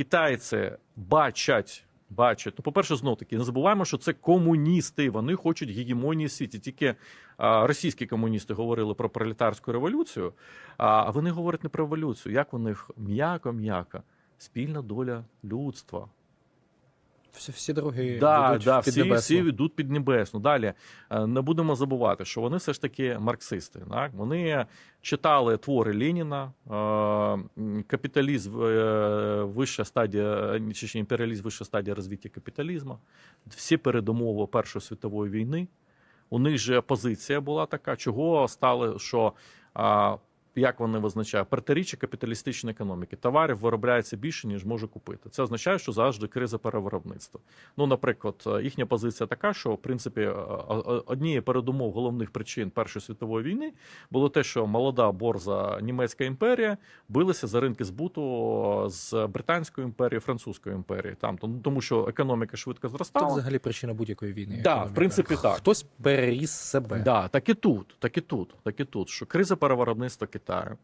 китайці бачать. Бачать, ну, по-перше, знов таки, не забуваємо, що це комуністи. Вони хочуть гегемонії світі. Тільки а, російські комуністи говорили про пролетарську революцію, а вони говорять не про революцію. Як у них м'яко-м'яко, спільна доля людства. Всі, всі дороги Да, ведуть да, в всі, всі йдуть під небесну. Далі е, не будемо забувати, що вони все ж таки марксисти. Так? Вони читали твори Леніна, е, капіталізм, е, вища стадія, чи імперіалізм, вища стадія розвиття капіталізму, всі передумови Першої світової війни. У них же позиція була така, чого стали, що як вони визначають, протиріччя капіталістичної економіки. Товарів виробляється більше, ніж може купити. Це означає, що завжди криза перевиробництва. Ну, наприклад, е, їхня позиція така, що в принципі е, е, однією передумов головних причин Першої світової війни було те, що молода борза німецька імперія билася за ринки збуту з британською імперією, французькою імперією. Там тому- що економіка швидко Це зростала. взагалі причина будь-якої війни. Да, в принципі, так. Хтось переріс себе. Да, так і тут, так і тут, так і тут. Що криза перевиробництва Китаю,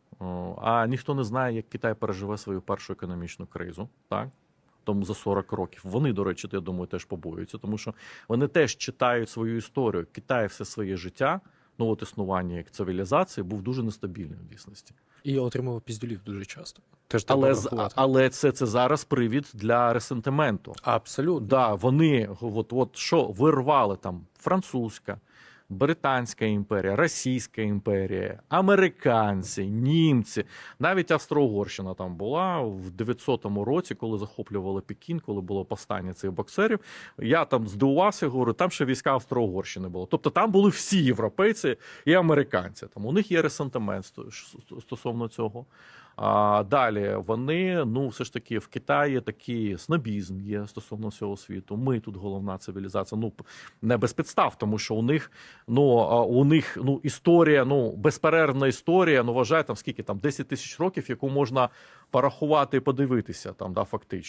а ніхто не знає, як Китай переживе свою першу економічну кризу. Так. Тому за 40 років. Вони, до речі, я думаю, теж побоюються, тому що вони теж читають свою історію. Китай все своє життя, ну от існування як цивілізації, був дуже нестабільним в дійсності. І отримував піздюлів дуже часто. Теж Але, з- але це, це зараз привід для ресентименту. Абсолютно. Да, вони от, от що вирвали там французька, Британська імперія, Російська імперія, американці, німці, навіть Австро-Угорщина там була в 900-му році, коли захоплювали Пекін, коли було повстання цих боксерів. Я там здивувався, говорю, там ще війська Австро-Угорщини було. Тобто там були всі європейці і американці. Там у них є ресентимент стосовно цього. А далі вони, ну, все ж таки, в Китаї такий снобізм є стосовно всього світу. Ми тут головна цивілізація. Ну, не без підстав, тому що у них, ну, у них ну, історія, ну, безперервна історія, ну, вважає там скільки там 10 тисяч років, яку можна порахувати і подивитися там, да, фактично.